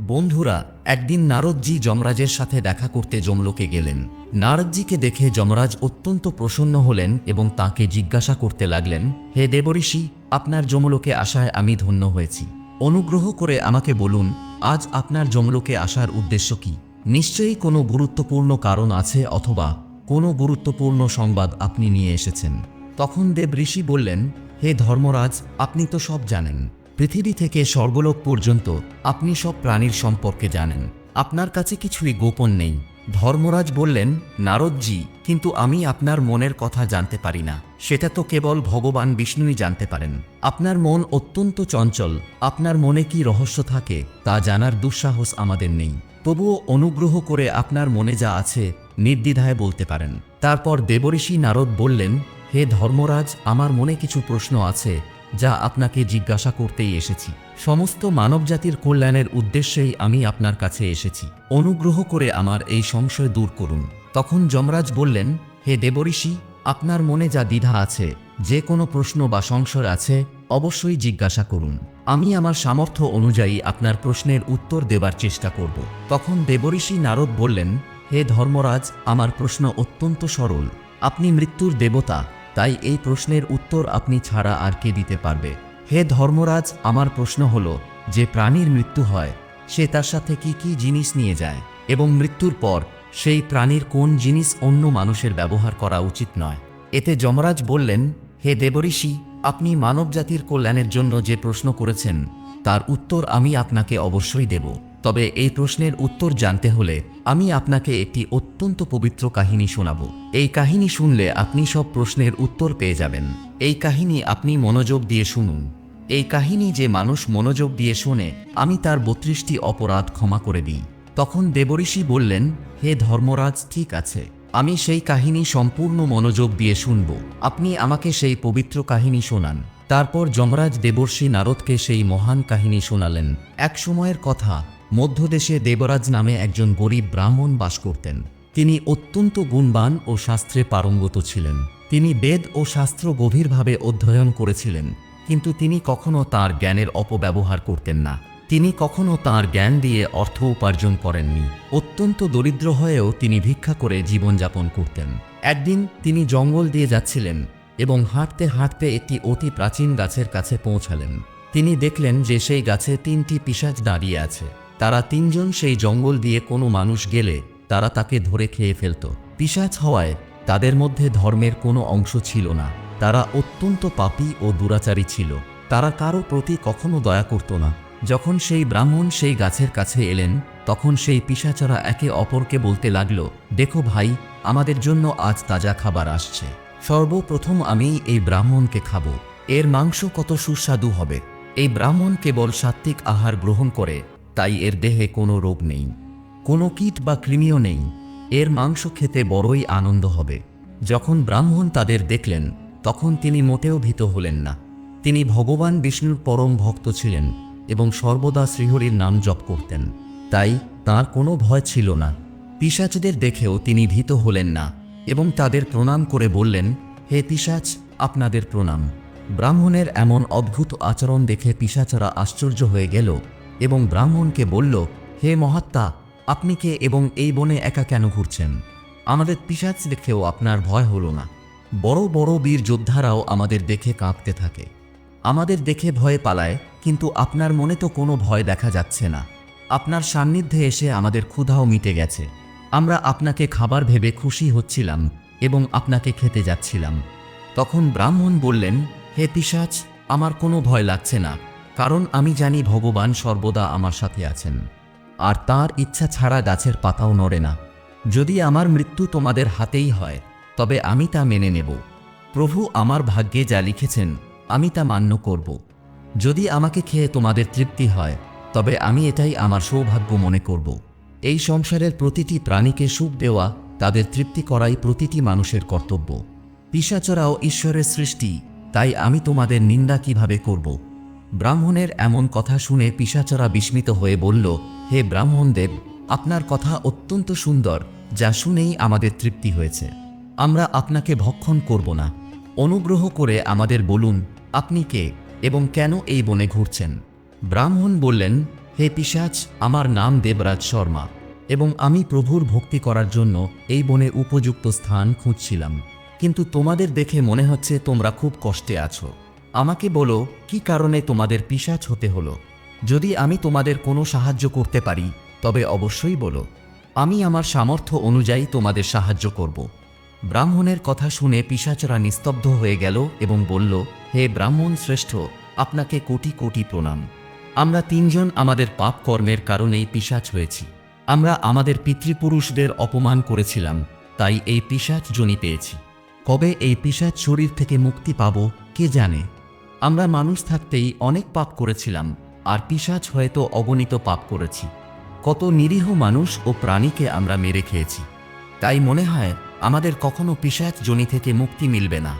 বন্ধুরা, একদিন নারদজি যমরাজের সাথে দেখা করতে যমলোকে গেলেন। নারদজিকে দেখে যমরাজ অত্যন্ত প্রসন্ন হলেন এবং তাকে জিজ্ঞাসা করতে লাগলেন, হে দেবঋষি, আপনার যমলোকে আসায় আমি ধন্য হয়েছি। অনুগ্রহ করে আমাকে বলুন, আজ আপনার যমলোকে আসার উদ্দেশ্য কি? নিশ্চয়ই কোনো গুরুত্বপূর্ণ কারণ আছে অথবা কোনো গুরুত্বপূর্ণ সংবাদ আপনি নিয়ে এসেছেন। তখন দেব ঋষি বললেন, হে ধর্মরাজ, আপনি তো সব জানেন। পৃথিবী থেকে স্বর্গলোক পর্যন্ত আপনি সব প্রাণীর সম্পর্কে জানেন। আপনার কাছে কিছুই গোপন নেই। ধর্মরাজ বললেন, নারদজি, কিন্তু আমি আপনার মনের কথা জানতে পারি না। সেটা তো কেবল ভগবান বিষ্ণুই জানতে পারেন। আপনার মন অত্যন্ত চঞ্চল। আপনার মনে কি রহস্য থাকে, তা জানার দুঃসাহস আমাদের নেই। তবুও অনুগ্রহ করে আপনার মনে যা আছে, নির্দ্বিধায় বলতে পারেন। তারপর দেবঋষি নারদ বললেন, হে ধর্মরাজ, আমার মনে কিছু প্রশ্ন আছে। যা আপনাকে জিজ্ঞাসা করতেই এসেছি। সমস্ত মানবজাতির কল্যাণের উদ্দেশ্যেই আমি আপনার কাছে এসেছি। অনুগ্রহ করে আমার এই সংশয় দূর করুন। তখন যমরাজ বললেন, হে দেবঋষি, আপনার মনে যা দ্বিধা আছে, যে কোনো প্রশ্ন বা সংশয় আছে, অবশ্যই জিজ্ঞাসা করুন। আমি আমার সামর্থ্য অনুযায়ী আপনার প্রশ্নের উত্তর দেবার চেষ্টা করব। তখন দেবঋষি নারদ বললেন, হে ধর্মরাজ, আমার প্রশ্ন অত্যন্ত সরল। আপনি মৃত্যুর দেবতা তাই এই প্রশ্নের উত্তর আপনি ছাড়া আর কে দিতে পারবে? হে ধর্মরাজ, আমার প্রশ্ন হল, যে প্রাণীর মৃত্যু হয়, সে তার সাথে কি কি জিনিস নিয়ে যায়? এবং মৃত্যুর পর, সেই প্রাণীর কোন জিনিস অন্য মানুষের ব্যবহার করা উচিত নয়? এতে যমরাজ বললেন, হে দেবঋষি, আপনি মানবজাতির কল্যাণের জন্য যে প্রশ্ন করেছেন, তার উত্তর আমি আপনাকে অবশ্যই দেব। তবে এই প্রশ্নের উত্তর জানতে হলে আমি আপনাকে একটি অত্যন্ত পবিত্র কাহিনী শোনাব। এই কাহিনী শুনলে আপনি সব প্রশ্নের উত্তর পেয়ে যাবেন। এই কাহিনী আপনি মনোযোগ দিয়ে শুনুন। এই কাহিনী যে মানুষ মনোযোগ দিয়ে শোনে, আমি তার বত্রিশটি অপরাধ ক্ষমা করে দিই। তখন দেবঋষি বললেন, হে ধর্মরাজ, ঠিক আছে। আমি সেই কাহিনী সম্পূর্ণ মনোযোগ দিয়ে শুনব। আপনি আমাকে সেই পবিত্র কাহিনী শোনান। তারপর যমরাজ দেবর্ষী নারদকে সেই মহান কাহিনী শোনালেন। এক সময়ের কথা মধ্যদেশে দেবরাজ নামে একজন গরিব ব্রাহ্মণ বাস করতেন। তিনি অত্যন্ত গুণবান ও শাস্ত্রে পারঙ্গত ছিলেন। তিনি বেদ ও শাস্ত্র গভীরভাবে অধ্যয়ন করেছিলেন, কিন্তু তিনি কখনো তার জ্ঞানের অপব্যবহার করতেন না। তিনি কখনো তার জ্ঞান দিয়ে অর্থ উপার্জন করেননি। অত্যন্ত দরিদ্র হয়েও তিনি ভিক্ষা করে জীবনযাপন করতেন। একদিন তিনি জঙ্গল দিয়ে যাচ্ছিলেন এবং হাঁটতে হাঁটতে একটি অতি প্রাচীন গাছের কাছে পৌঁছালেন। তিনি দেখলেন যে সেই গাছে তিনটি পিশাচ দাঁড়িয়ে আছে। তারা তিনজন সেই জঙ্গল দিয়ে কোনো মানুষ গেলে তারা তাকে ধরে খেয়ে ফেলত। পিশাচ হওয়ায় তাদের মধ্যে ধর্মের কোনো অংশ ছিল না। তারা অত্যন্ত পাপী ও দুরাচারী ছিল। তারা কারও প্রতি কখনো দয়া করত না। যখন সেই ব্রাহ্মণ সেই গাছের কাছে এলেন, তখন সেই পিসাচরা একে অপরকে বলতে লাগল, দেখো ভাই, আমাদের জন্য আজ তাজা খাবার আসছে। সর্বপ্রথম আমি এই ব্রাহ্মণকে খাব। এর মাংস কত সুস্বাদু হবে। এই ব্রাহ্মণ কেবল সাত্ত্বিক আহার গ্রহণ করে তাই এর দেহে কোনো রোগ নেই। কোনো কীট বা কৃমিও নেই। এর মাংস খেতে বড়ই আনন্দ হবে। যখন ব্রাহ্মণ তাদের দেখলেন, তখন তিনি মোটেও ভীত হলেন না। তিনি ভগবান বিষ্ণুর পরম ভক্ত ছিলেন এবং সর্বদা শ্রীহরির নাম জপ করতেন। তাই তার কোনো ভয় ছিল না। পিসাচদের দেখেও তিনি ভীত হলেন না এবং তাদের প্রণাম করে বললেন, হে পিসাচ আপনাদের প্রণাম। ব্রাহ্মণের এমন অদ্ভুত আচরণ দেখে পিসাচরা আশ্চর্য হয়ে গেল। এবং ব্রাহ্মণকে বলল, হে মহাত্মা, আপনি কে এবং এই বনে একা কেন ঘুরছেন? আমাদের পিসাচ দেখেও আপনার ভয় হলো না। বড় বড় বীর যোদ্ধারাও আমাদের দেখে কাঁপতে থাকে। আমাদের দেখে ভয়ে পালায়, কিন্তু আপনার মনে তো কোনো ভয় দেখা যাচ্ছে না। আপনার সান্নিধ্যে এসে আমাদের ক্ষুধাও মিটে গেছে। আমরা আপনাকে খাবার ভেবে খুশি হচ্ছিলাম এবং আপনাকে খেতে যাচ্ছিলাম। তখন ব্রাহ্মণ বললেন, হে পিসাচ আমার কোনো ভয় লাগছে না। কারণ আমি জানি ভগবান সর্বদা আমার সাথে আছেন। আর তার ইচ্ছা ছাড়া গাছের পাতাও নড়ে না। যদি আমার মৃত্যু তোমাদের হাতেই হয়, তবে আমি তা মেনে নেব। প্রভু আমার ভাগ্যে যা লিখেছেন, আমি তা মান্য করব। যদি আমাকে খেয়ে তোমাদের তৃপ্তি হয়, তবে আমি এটাই আমার সৌভাগ্য মনে করব। এই সংসারের প্রতিটি প্রাণীকে সুখ দেওয়া, তাদের তৃপ্তি করাই প্রতিটি মানুষের কর্তব্য। পিসাচরাও ঈশ্বরের সৃষ্টি, তাই আমি তোমাদের নিন্দা কীভাবে করব? ব্রাহ্মণের এমন কথা শুনে পিসাচরা বিস্মিত হয়ে বলল, হে ব্রাহ্মণদেব, আপনার কথা অত্যন্ত সুন্দর, যা শুনেই আমাদের তৃপ্তি হয়েছে। আমরা আপনাকে ভক্ষণ করব না। অনুগ্রহ করে আমাদের বলুন, আপনি কে এবং কেন এই বনে ঘুরছেন? ব্রাহ্মণ বললেন, হে পিসাচ, আমার নাম দেবরাজ শর্মা এবং আমি প্রভুর ভক্তি করার জন্য এই বনে উপযুক্ত স্থান খুঁজছিলাম। কিন্তু তোমাদের দেখে মনে হচ্ছে তোমরা খুব কষ্টে আছো। আমাকে বলো, কি কারণে তোমাদের পিসাচ হতে হলো? যদি আমি তোমাদের কোনো সাহায্য করতে পারি, তবে অবশ্যই বলো। আমি আমার সামর্থ্য অনুযায়ী তোমাদের সাহায্য করব। ব্রাহ্মণের কথা শুনে পিসাচরা নিস্তব্ধ হয়ে গেল এবং বলল, হে ব্রাহ্মণ শ্রেষ্ঠ, আপনাকে কোটি কোটি প্রণাম। আমরা তিনজন আমাদের পাপ কর্মের কারণেই পিসাচ হয়েছি। আমরা আমাদের পিতৃপুরুষদের অপমান করেছিলাম, তাই এই পিসাচ জনি পেয়েছি। কবে এই পিসাচ শরীর থেকে মুক্তি পাব, কে জানে? আমরা মানুষ থাকতেই অনেক পাপ করেছিলাম, আর পিসাচ হয়তো অগণিত পাপ করেছি। কত নিরীহ মানুষ ও প্রাণীকে আমরা মেরে খেয়েছি। তাই মনে হয়, আমাদের কখনো পিসাচ জনি থেকে মুক্তি মিলবে না।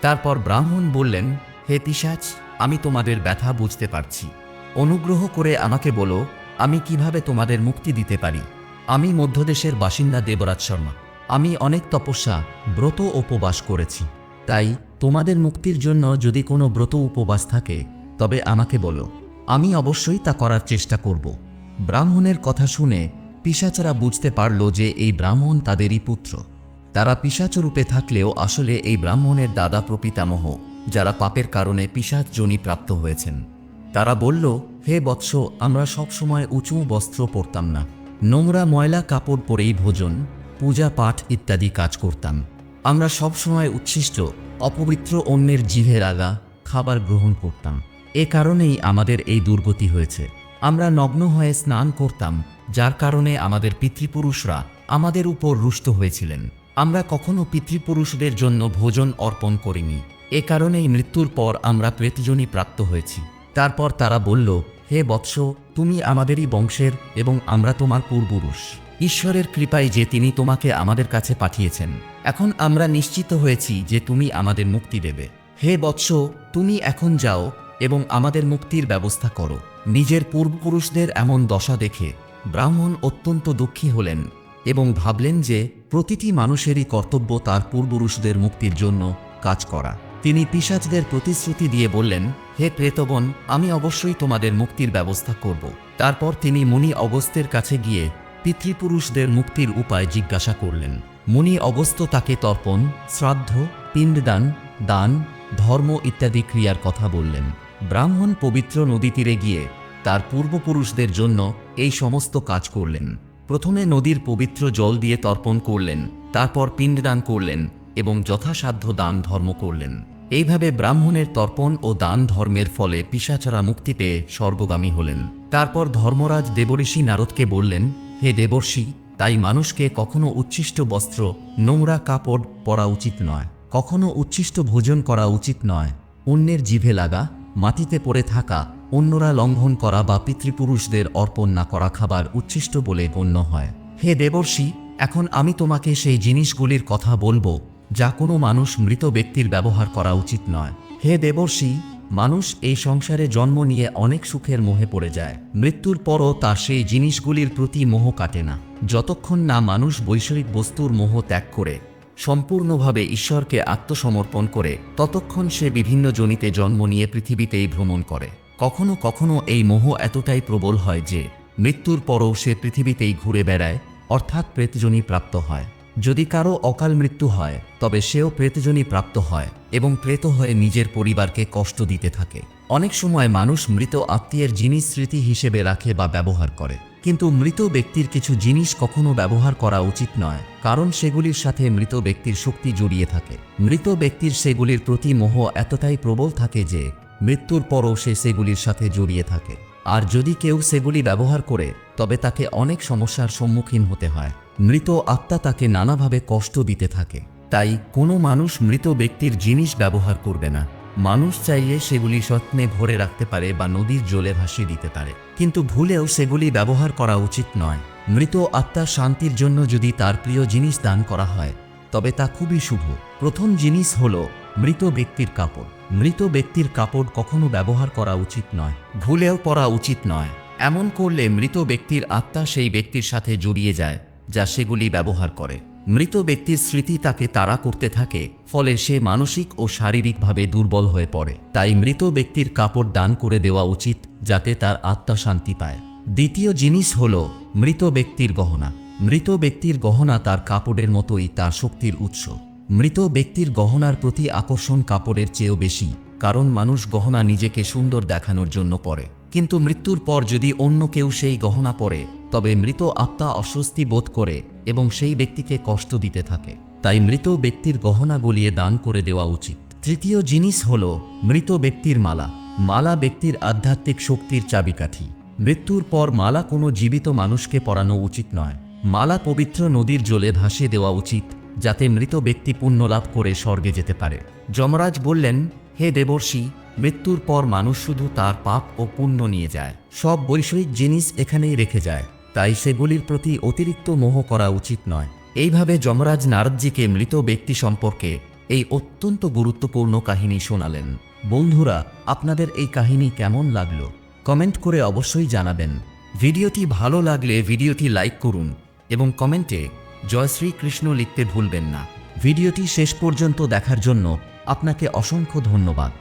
তারপর ব্রাহ্মণ বললেন, হে পিসাচ আমি তোমাদের ব্যথা বুঝতে পারছি। অনুগ্রহ করে আমাকে বলো, আমি কীভাবে তোমাদের মুক্তি দিতে পারি? আমি মধ্যদেশের বাসিন্দা দেবরাজ শর্মা। আমি অনেক তপস্যা, ব্রত উপবাস করেছি। তাই তোমাদের মুক্তির জন্য যদি কোনো ব্রত উপবাস থাকে, তবে আমাকে বলো। আমি অবশ্যই তা করার চেষ্টা করব। ব্রাহ্মণের কথা শুনে পিসাচারা বুঝতে পারল যে এই ব্রাহ্মণ তাদেরই পুত্র। তারা পিসাচরূপে থাকলেও আসলে এই ব্রাহ্মণের দাদা প্রপিতামহ, যারা পাপের কারণে পিসাচ জনি প্রাপ্ত হয়েছেন। তারা বলল, হে বৎস, আমরা সবসময় উঁচু বস্ত্র পরতাম না। নোংরা ময়লা কাপড় পরেই ভোজন, পূজা পাঠ ইত্যাদি কাজ করতাম। আমরা সবসময় উচ্ছিষ্ট, অপবিত্র অন্যের জিভের আগা খাবার গ্রহণ করতাম। এ কারণেই আমাদের এই দুর্গতি হয়েছে। আমরা নগ্ন হয়ে স্নান করতাম, যার কারণে আমাদের পিতৃপুরুষরা আমাদের উপর রুষ্ট হয়েছিলেন। আমরা কখনো পিতৃপুরুষদের জন্য ভোজন অর্পণ করিনি। এ কারণেই মৃত্যুর পর আমরা প্রেতজনী প্রাপ্ত হয়েছি। তারপর তারা বলল, হে বৎস, তুমি আমাদেরই বংশের এবং আমরা তোমার পূর্বপুরুষ। ঈশ্বরের কৃপায় যে তিনি তোমাকে আমাদের কাছে পাঠিয়েছেন, এখন আমরা নিশ্চিত হয়েছি যে তুমি আমাদের মুক্তি দেবে। হে বৎস, তুমি এখন যাও এবং আমাদের মুক্তির ব্যবস্থা করো। নিজের পূর্বপুরুষদের এমন দশা দেখে ব্রাহ্মণ অত্যন্ত দুঃখী হলেন এবং ভাবলেন যে প্রতিটি মানুষেরই কর্তব্য তার পূর্বপুরুষদের মুক্তির জন্য কাজ করা। তিনি পিসাচদের প্রতিশ্রুতি দিয়ে বললেন, হে প্রেতবন আমি অবশ্যই তোমাদের মুক্তির ব্যবস্থা করব। তারপর তিনি মুনি অগস্ত্যের কাছে গিয়ে পিতৃপুরুষদের মুক্তির উপায় জিজ্ঞাসা করলেন। মুনি অগস্ত্য তাকে তর্পণ, শ্রাদ্ধ, পিণ্ডদান, দান, ধর্ম ইত্যাদি ক্রিয়ার কথা বললেন। ব্রাহ্মণ পবিত্র নদী তীরে গিয়ে তার পূর্বপুরুষদের জন্য এই সমস্ত কাজ করলেন। প্রথমে নদীর পবিত্র জল দিয়ে তর্পণ করলেন, তারপর পিণ্ডদান করলেন এবং যথাসাধ্য দান ধর্ম করলেন। এইভাবে ব্রাহ্মণের তর্পণ ও দান ধর্মের ফলে পিসাচারা মুক্তি পেয়ে স্বর্গগামী হলেন। তারপর ধর্মরাজ দেবঋষি নারদকে বললেন হে দেবর্ষি, তাই মানুষকে কখনো উচ্ছিষ্ট বস্ত্র, নোংরা কাপড় পরা উচিত নয়। কখনো উচ্ছিষ্ট ভোজন করা উচিত নয়। অন্যের জিভে লাগা, মাটিতে পড়ে থাকা, অন্যরা লঙ্ঘন করা বা পিতৃপুরুষদের অর্পণ না করা খাবার উচ্ছিষ্ট বলে গণ্য হয়। হে দেবর্ষি, এখন আমি তোমাকে সেই জিনিসগুলির কথা বলব, যা কোনো মানুষ মৃত ব্যক্তির ব্যবহার করা উচিত নয়। হে দেবর্ষি মানুষ এই সংসারে জন্ম নিয়ে অনেক সুখের মোহে পড়ে যায়। মৃত্যুর পরও তার সেই জিনিসগুলির প্রতি মোহ কাটে না। যতক্ষণ না মানুষ বৈষয়িক বস্তুর মোহ ত্যাগ করে, সম্পূর্ণভাবে ঈশ্বরকে আত্মসমর্পণ করে, ততক্ষণ সে বিভিন্ন জনিতে জন্ম নিয়ে পৃথিবীতেই ভ্রমণ করে। কখনো কখনো এই মোহ এতটাই প্রবল হয় যে, মৃত্যুর পরও সে পৃথিবীতেই ঘুরে বেড়ায়, অর্থাৎ প্রেতজনী প্রাপ্ত হয়। যদি কারও অকাল মৃত্যু হয়, তবে সেও প্রেতজনী প্রাপ্ত হয় এবং প্রেত হয়ে নিজের পরিবারকে কষ্ট দিতে থাকে। অনেক সময় মানুষ মৃত আত্মীয়ের জিনিস স্মৃতি হিসেবে রাখে বা ব্যবহার করে। কিন্তু মৃত ব্যক্তির কিছু জিনিস কখনো ব্যবহার করা উচিত নয়, কারণ সেগুলির সাথে মৃত ব্যক্তির শক্তি জড়িয়ে থাকে। মৃত ব্যক্তির সেগুলির প্রতি মোহ এতটাই প্রবল থাকে যে, মৃত্যুর পরও সে সেগুলির সাথে জড়িয়ে থাকে। আর যদি কেউ সেগুলি ব্যবহার করে, তবে তাকে অনেক সমস্যার সম্মুখীন হতে হয়। মৃত আত্মা তাকে নানাভাবে কষ্ট দিতে থাকে। তাই কোনো মানুষ মৃত ব্যক্তির জিনিস ব্যবহার করবে না। মানুষ চাইলে সেগুলি যত্নে ভরে রাখতে পারে বা নদীর জলে ভাসিয়ে দিতে পারে। কিন্তু ভুলেও সেগুলি ব্যবহার করা উচিত নয়। মৃত আত্মার শান্তির জন্য যদি তার প্রিয় জিনিস দান করা হয়, তবে তা খুবই শুভ। প্রথম জিনিস হল মৃত ব্যক্তির কাপড়। মৃত ব্যক্তির কাপড় কখনো ব্যবহার করা উচিত নয়, ভুলেও পরা উচিত নয়। এমন করলে মৃত ব্যক্তির আত্মা সেই ব্যক্তির সাথে জড়িয়ে যায়। যা সেগুলি ব্যবহার করে। মৃত ব্যক্তির স্মৃতি তাকে তাড়া করতে থাকে, ফলে সে মানসিক ও শারীরিকভাবে দুর্বল হয়ে পড়ে। তাই মৃত ব্যক্তির কাপড় দান করে দেওয়া উচিত, যাতে তার আত্মা শান্তি পায়। দ্বিতীয় জিনিস হল মৃত ব্যক্তির গহনা। মৃত ব্যক্তির গহনা তার কাপড়ের মতোই তার শক্তির উৎস। মৃত ব্যক্তির গহনার প্রতি আকর্ষণ কাপড়ের চেয়েও বেশি, কারণ মানুষ গহনা নিজেকে সুন্দর দেখানোর জন্য পরে। কিন্তু মৃত্যুর পর যদি অন্য কেউ সেই গহনা পরে তবে মৃত আত্মা অস্বস্তি বোধ করে এবং সেই ব্যক্তিকে কষ্ট দিতে থাকে। তাই মৃত ব্যক্তির গহনা গলিয়ে দান করে দেওয়া উচিত। তৃতীয় জিনিস হল মৃত ব্যক্তির মালা। মালা ব্যক্তির আধ্যাত্মিক শক্তির চাবিকাঠি। মৃত্যুর পর মালা কোনো জীবিত মানুষকে পরানো উচিত নয়। মালা পবিত্র নদীর জলে ভাসিয়ে দেওয়া উচিত, যাতে মৃত ব্যক্তি পুণ্য লাভ করে স্বর্গে যেতে পারে। যমরাজ বললেন, হে দেবর্ষি, মৃত্যুর পর মানুষ শুধু তার পাপ ও পুণ্য নিয়ে যায়। সব বৈষয়িক জিনিস এখানেই রেখে যায়। তাই সেগুলির প্রতি অতিরিক্ত মোহ করা উচিত নয়। এইভাবে যমরাজ নারদজিকে মৃত ব্যক্তি সম্পর্কে এই অত্যন্ত গুরুত্বপূর্ণ কাহিনী শোনালেন। বন্ধুরা, আপনাদের এই কাহিনী কেমন লাগল? কমেন্ট করে অবশ্যই জানাবেন। ভিডিওটি ভালো লাগলে ভিডিওটি লাইক করুন এবং কমেন্টে জয় শ্রীকৃষ্ণ লিখতে ভুলবেন না। ভিডিওটি শেষ পর্যন্ত দেখার জন্য আপনাকে অসংখ্য ধন্যবাদ।